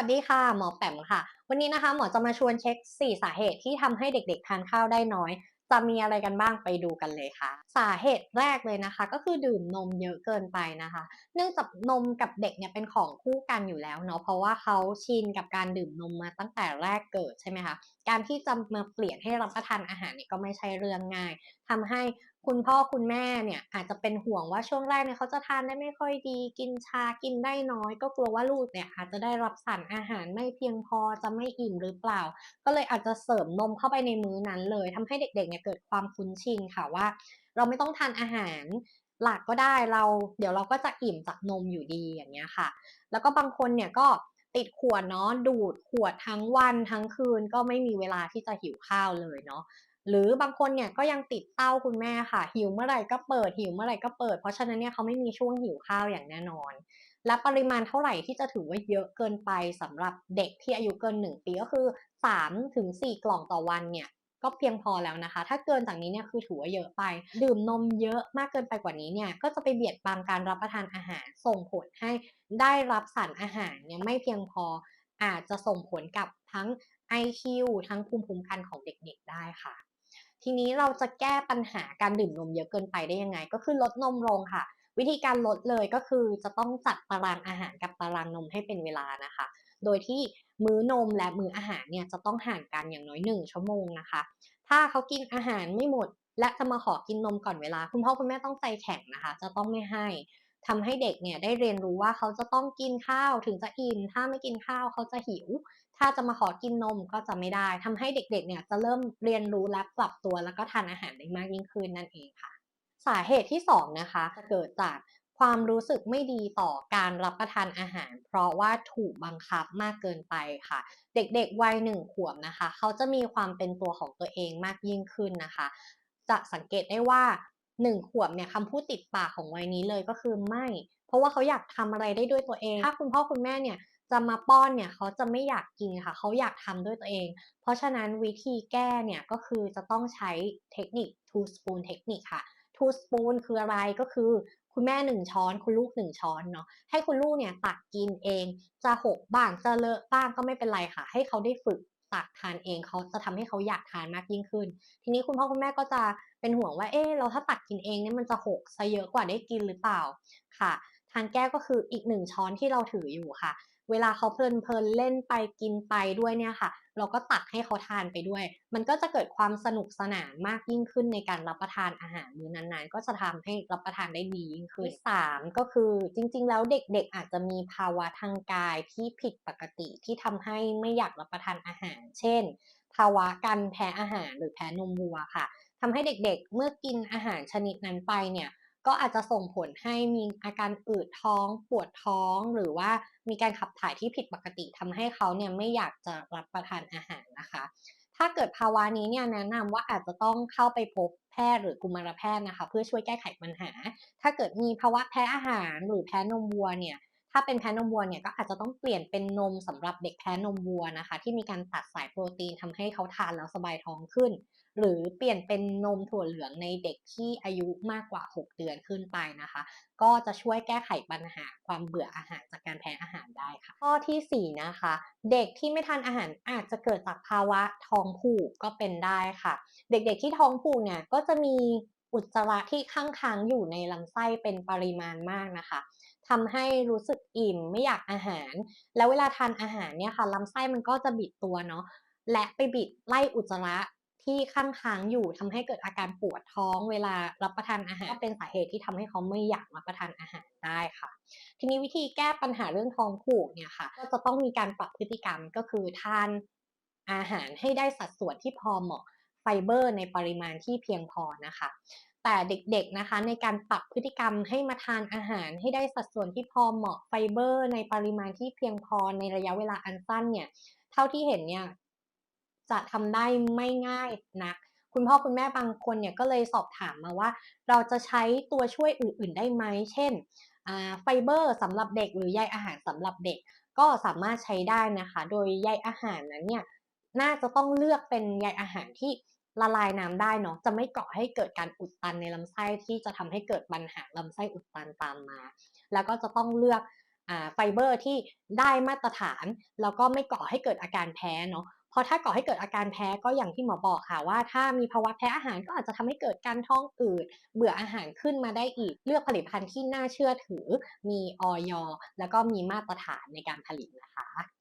วัสดีค่ะ หมอแปมค่ะ วันนี้นะคะ หมอจะมาชวนเช็ค 4 สาเหตุที่ทำให้เด็กๆทานข้าวได้น้อย จะมีอะไรกันบ้างไปดูกันเลยค่ะ สาเหตุแรกเลยนะคะ ก็คือดื่มนมเยอะเกินไปนะคะ เนื่องจากนมกับเด็กเนี่ยเป็นของคู่กันอยู่แล้วเนาะเพราะว่าเขาชินกับการดื่มนมมาตั้งแต่แรกเกิดใช่ไหมคะการที่จะมาเปลี่ยนให้รับประทานอาหารเนี่ยก็ไม่ใช่เรื่องง่ายทำให้ คุณพ่อคุณแม่เนี่ยอาจจะเป็นห่วงว่าช่วงแรกเนี่ยเขาจะทานได้ไม่ค่อยดี กินชากินได้น้อย ก็กลัวว่าลูกเนี่ยอาจจะได้รับสารอาหารไม่เพียงพอจะไม่อิ่มหรือเปล่า ก็เลยอาจจะเสริมนมเข้าไปในมื้อนั้นเลยทำให้เด็กๆเนี่ยเกิดความคุ้นชินค่ะว่า เราไม่ต้องทานอาหารหลักก็ได้เราเดี๋ยวเราก็จะอิ่มจากนมอยู่ดีอย่างเงี้ยค่ะ แล้วก็บางคนเนี่ยก็ติดขวดเนาะดูดขวดทั้งวันทั้งคืนก็ไม่มีเวลาที่จะหิวข้าวเลยเนาะ หรือบางคนเนี่ยก็ยังติดเต้าคุณแม่ค่ะ หิวเมื่อไหร่ก็เปิดหิวเมื่อไหร่ก็เปิด เพราะฉะนั้นเนี่ยเขาไม่มีช่วงหิวข้าวอย่างแน่นอน และปริมาณเท่าไหร่ที่จะถือว่าเยอะเกินไปสำหรับเด็กที่อายุเกิน 1 ปีก็คือ3ถึง4กล่องต่อวันเนี่ยก็เพียงพอแล้วนะคะ ถ้าเกินจากนี้เนี่ยคือถือว่าเยอะไป ดื่มนมเยอะมากเกินไปกว่านี้เนี่ย ก็จะไปเบียดบังการรับประทานอาหาร ส่งผลให้ได้รับสารอาหารเนี่ยไม่เพียงพอ อาจจะส่งผลกับทั้ง IQ ทั้งภูมิคุ้มกันของเด็กๆได้ค่ะ ทีนี้เราจะแก้ปัญหาการดื่มนมเยอะเกินไปได้ยังไง ก็คือลดนมลงค่ะ วิธีการลดเลยก็คือจะต้องจัดตารางอาหารกับตารางนมให้เป็นเวลานะคะ โดยที่มื้อนมและมื้ออาหารเนี่ยจะต้องห่างกันอย่างน้อย1ชั่วโมงนะคะ ถ้าเขากินอาหารไม่หมด และจะมาขอกินนมก่อนเวลา คุณพ่อคุณแม่ต้องใจแข็งนะคะ จะต้องไม่ให้ทำให้เด็กเนี่ยได้เรียนรู้ว่าเขาจะต้องกินข้าวถึงจะอิ่มถ้าไม่กินข้าวเขาจะหิว ถ้าจะมาขอกินนมก็จะไม่ได้ทำให้เด็กๆเนี่ยจะเริ่มเรียนรู้และปรับตัวแล้วก็ทานอาหารได้มากยิ่งขึ้นนั่นเองค่ะ สาเหตุที่2นะคะจะเกิดจากความรู้สึกไม่ดีต่อการรับประทานอาหาร เพราะว่าถูกบังคับมากเกินไปค่ะ เด็กๆวัยหนึ่งขวบนะคะ เขาจะมีความเป็นตัวของตัวเองมากยิ่งขึ้นนะคะ จะสังเกตได้ว่าหนึ่งขวบเนี่ยคำพูดติดปากของวัยนี้เลยก็คือไม่ เพราะว่าเขาอยากทำอะไรได้ด้วยตัวเอง ถ้าคุณพ่อคุณแม่เนี่ย จะมาป้อนเนี่ยเขาจะไม่อยากกินค่ะ เขาอยากทำด้วยตัวเอง เพราะฉะนั้นวิธีแก้เนี่ยก็คือจะต้องใช้เทคนิค two spoon เทคนิคค่ะ two spoon คืออะไรก็คือ คุณแม่หนึ่งช้อน คุณลูกหนึ่งช้อนเนาะให้คุณลูกเนี่ยตักกินเอง จะหกบ้างจะเลอะบ้างก็ไม่เป็นไรค่ะ ให้เขาได้ฝึกตักทานเองเขาจะทำให้เขาอยากทานมากยิ่งขึ้น ทีนี้คุณพ่อคุณแม่ก็จะเป็นห่วงว่าเอ๊เราถ้าตักกินเองเนี่ยมันจะหกซะเยอะกว่าได้กินหรือเปล่าค่ะ ทางแก้ก็คืออีกหนึ่งช้อนที่เราถืออยู่ค่ะ เวลาเขาเพลินๆเล่นไปกินไปด้วยเนี่ยค่ะ เราก็ตักให้เขาทานไปด้วย มันก็จะเกิดความสนุกสนานมากยิ่งขึ้นในการรับประทานอาหารมื้อนั้นๆ ก็จะทำให้รับประทานได้ดียิ่งขึ้นสามก็คือจริง ๆ แล้วเด็กๆอาจจะมีภาวะทางกายที่ผิดปกติที่ทำให้ไม่อยากรับประทานอาหาร เช่น ภาวะการแพ้อาหารหรือแพ้นมวัวค่ะทำให้เด็กๆเมื่อกินอาหารชนิดนั้นไปเนี่ย ก็อาจจะส่งผลให้มีอาการอืดท้อง ปวดท้อง หรือว่ามีการขับถ่ายที่ผิดปกติทำให้เขาเนี่ยไม่อยากจะรับประทานอาหารนะคะ ถ้าเกิดภาวะนี้เนี่ยแนะนำว่าอาจจะต้องเข้าไปพบแพทย์หรือกุมารแพทย์นะคะ เพื่อช่วยแก้ไขปัญหา ถ้าเกิดมีภาวะแพ้อาหารหรือแพ้นมวัวเนี่ยถ้าเป็นแพ้นมวัวเนี่ยก็อาจจะต้องเปลี่ยนเป็นนมสำหรับเด็กแพ้นมวัวนะคะ ที่มีการตัดสายโปรตีนทำให้เขาทานแล้วสบายท้องขึ้น หรือเปลี่ยนเป็นนมถั่วเหลืองในเด็กที่อายุมากกว่า 6 เดือนขึ้นไปนะคะ ก็จะช่วยแก้ไขปัญหาความเบื่ออาหารจากการแพ้อาหารได้ค่ะ ข้อที่ 4 นะคะ เด็กที่ไม่ทานอาหารอาจจะเกิดจากภาวะท้องผูกก็เป็นได้ค่ะ เด็กๆที่ท้องผูกเนี่ยก็จะมีอุจจาระที่ข้างค้างอยู่ในลำไส้เป็นปริมาณมากนะคะทำให้รู้สึกอิ่มไม่อยากอาหาร แล้วเวลาทานอาหารเนี่ยค่ะลำไส้มันก็จะบิดตัวเนาะและไปบิดไล่อุจจาระ ที่ข้างค้างอยู่ทำให้เกิดอาการปวดท้องเวลารับประทานอาหารก็เป็นสาเหตุที่ทำให้เขาไม่อยากรับประทานอาหารได้ค่ะ ทีนี้วิธีแก้ปัญหาเรื่องท้องผูกเนี่ยค่ะ ก็จะต้องมีการปรับพฤติกรรมก็คือทานอาหารให้ได้สัดส่วนที่พอเหมาะไฟเบอร์ ในปริมาณที่เพียงพอนะคะ แต่เด็กๆนะคะในการปรับพฤติกรรมให้มาทานอาหารให้ได้สัดส่วนที่พอเหมาะไฟเบอร์ ในปริมาณที่เพียงพอในระยะเวลาอันสั้นเนี่ยเท่าที่เห็นเนี่ย จะทำได้ไม่ง่ายนัก คุณพ่อคุณแม่บางคนเนี่ยก็เลยสอบถามมาว่า เราจะใช้ตัวช่วยอื่น ๆ ได้ไหมเช่นไฟเบอร์สำหรับเด็กหรือใยอาหารสำหรับเด็กก็สามารถใช้ได้นะคะ โดยใยอาหารนั้นเนี่ยน่าจะต้องเลือกเป็นใยอาหารที่ละลายน้ำได้เนาะจะไม่ก่อให้เกิดการอุดตันในลำไส้ที่จะทำให้เกิดปัญหาลำไส้อุดตันตามมา แล้วก็จะต้องเลือกไฟเบอร์ที่ได้มาตรฐาน แล้วก็ไม่ก่อให้เกิดอาการแพ้เนาะ เพราะถ้าก่อให้เกิดอาการแพ้ก็อย่างที่หมอบอกค่ะว่า ถ้ามีภาวะแพ้อาหารก็อาจจะทำให้เกิดการท้องอืดเบื่ออาหารขึ้นมาได้อีก เลือกผลิตภัณฑ์ที่น่าเชื่อถือ มีออยแล้วก็มีมาตรฐานในการผลิตนะคะ